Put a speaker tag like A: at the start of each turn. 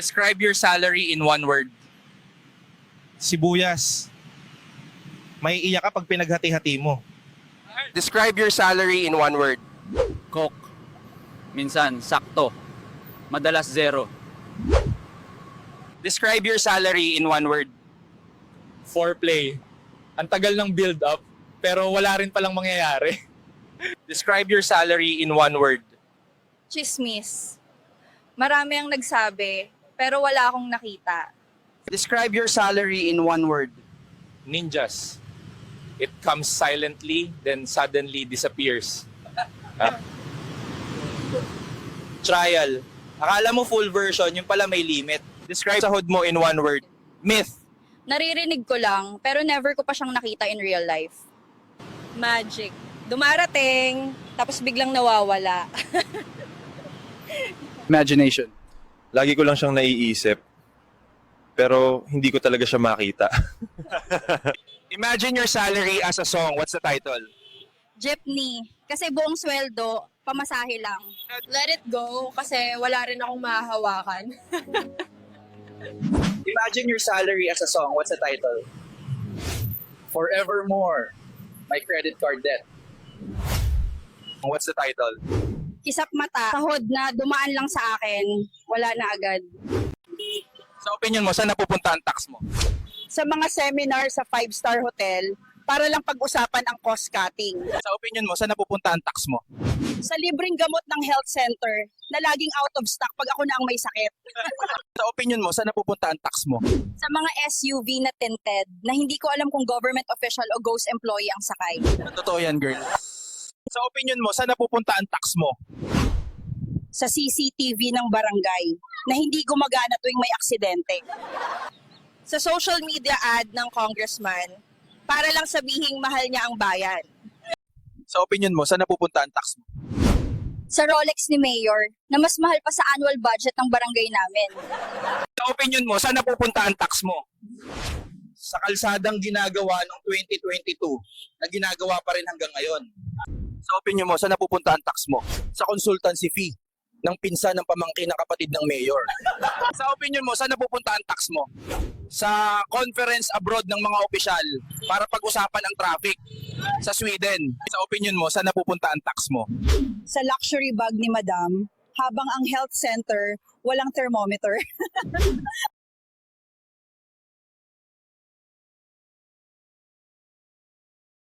A: Describe your salary in one word.
B: Sibuyas. May iyak ka pag pinaghati-hati mo.
A: Describe your salary in one word.
C: Coke. Minsan, sakto. Madalas zero.
A: Describe your salary in one word.
D: foreplay. Ang tagal ng build up, pero wala rin palang mangyayari.
A: Describe your salary in one word.
E: Chismis. Marami ang nagsabi, pero wala akong nakita.
A: Describe your salary in one word.
D: Ninjas. It comes silently, then suddenly disappears. Ah.
A: Trial. Akala mo full version, yung pala may limit. Describe sahod mo in one word. Myth.
E: Naririnig ko lang, pero never ko pa siyang nakita in real life. Magic. Dumarating, tapos biglang nawawala.
C: Imagination.
F: Lagi ko lang siyang naiisip. Pero hindi ko talaga siya makita.
A: Imagine your salary as a song. What's the title?
E: Jeepney. Kasi buong sweldo, pamasahe lang.
G: let it go kasi wala rin akong mahahawakan.
A: Imagine your salary as a song. What's the title?
H: Forevermore, my credit card debt.
A: What's the title?
E: Kisap mata, sahod na dumaan lang sa akin, wala na agad.
A: Sa opinion mo, saan napupunta ang tax mo?
I: sa mga seminar sa five-star hotel para lang pag-usapan ang cost cutting.
A: Sa opinion mo, saan napupunta ang tax mo?
I: Sa libreng gamot ng health center na laging out of stock pag ako na ang may sakit.
A: Sa opinion mo, saan napupunta ang tax mo?
E: Sa mga SUV na tinted na hindi ko alam kung government official o ghost employee ang sakay.
A: Totoo yan, girl. Opinion mo, saan napupunta ang tax mo?
I: Sa CCTV ng barangay na hindi gumagana tuwing may aksidente.
G: Sa social media ad ng congressman, para lang sabihing mahal niya ang bayan.
A: Sa opinion mo, saan napupunta ang tax mo?
E: Sa Rolex ni Mayor na mas mahal pa sa annual budget ng barangay namin.
A: Sa opinion mo, saan napupunta ang tax mo?
B: Sa kalsadang ginagawa noong 2022 na ginagawa pa rin hanggang ngayon.
A: Sa opinion mo, saan napupunta ang tax mo?
B: Sa consultancy fee ng pinsan ng pamangkin na kapatid ng mayor.
A: Sa opinion mo, saan napupunta ang tax mo?
B: Sa conference abroad ng mga opisyal para pag-usapan ang traffic sa Sweden.
A: Sa opinion mo, saan napupunta ang tax mo?
I: Sa luxury bag ni Madam, habang ang health center walang thermometer.